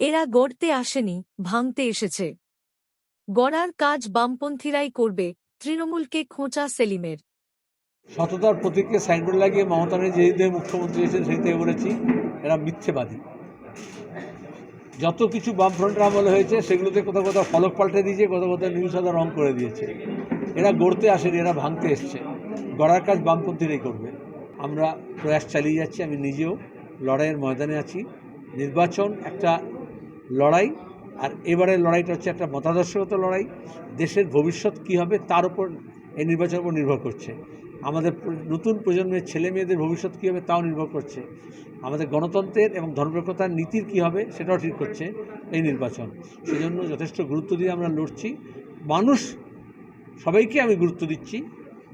এরা গড়তে আসেনি, ভাঙতে এসেছে। গড়ার কাজ বামপন্থীরাই করবে, তৃণমূলকে খোঁচা সেলিমের। সততার প্রতীককে সাইনবোর্ড লাগিয়ে মমতা যেদিন মুখ্যমন্ত্রী সেই থেকে বলেছি, এরা মিথ্যেবাদী। যত কিছু বামফ্রন্টের আমলে হয়েছে, সেগুলোতে কোথাও কোথাও ফলক পাল্টে দিয়েছে, কোথাও কোথাও নীল সাদা রং করে দিয়েছে। এরা গড়তে আসেনি, এরা ভাঙতে এসছে। গড়ার কাজ বামপন্থীরাই করবে। আমরা প্রয়াস চালিয়ে যাচ্ছি, আমি নিজেও লড়াইয়ের ময়দানে আছি। নির্বাচন একটা লড়াই, আর এবারের লড়াইটা হচ্ছে একটা মতাদর্শগত লড়াই। দেশের ভবিষ্যৎ কী হবে তার উপর এই নির্বাচনের উপর নির্ভর করছে। আমাদের নতুন প্রজন্মের ছেলে মেয়েদের ভবিষ্যৎ কী হবে তাও নির্ভর করছে। আমাদের গণতন্ত্রের এবং ধর্মনিরপেক্ষতার নীতির কী হবে সেটাও ঠিক করছে এই নির্বাচন। সেজন্য যথেষ্ট গুরুত্ব দিয়ে আমরা লড়ছি। মানুষ, সবাইকে আমি গুরুত্ব দিচ্ছি।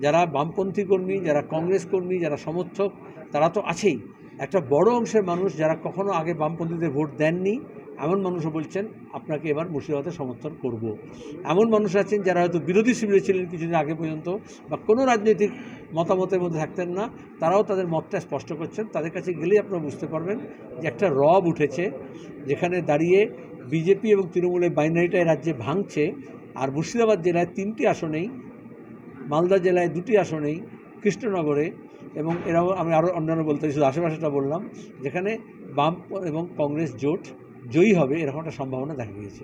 যারা বামপন্থী কর্মী, যারা কংগ্রেস কর্মী, যারা সমর্থক, তারা তো আছেই। একটা বড় অংশের মানুষ যারা কখনো আগে বামপন্থীদের ভোট দেননি এমন মানুষও বলছেন, আপনাকে এবার মুর্শিদাবাদে সমর্থন করব। এমন মানুষ আছেন যারা হয়তো বিরোধী শিবিরে ছিলেন কিছুদিন আগে পর্যন্ত বা কোনো রাজনৈতিক মতামতের মধ্যে থাকতেন না। তারাও তাদের মতটা স্পষ্ট করছেন। তাদের কাছে গেলেই আপনারা বুঝতে পারবেন যে একটা রব উঠেছে, যেখানে দাঁড়িয়ে বিজেপি এবং তৃণমূলের বাইনারিটা রাজ্যে ভাঙছে। আর মুর্শিদাবাদ জেলায় তিনটি আসনেই মালদা জেলায় দুটি আসনেই কৃষ্ণনগরে এবং এরাও আমি আরও অন্যান্য বলতে শুধু আশেপাশেটা বললাম, যেখানে বাম এবং কংগ্রেস জোট জয়ী হবে এরকম একটা সম্ভাবনা দেখা গিয়েছে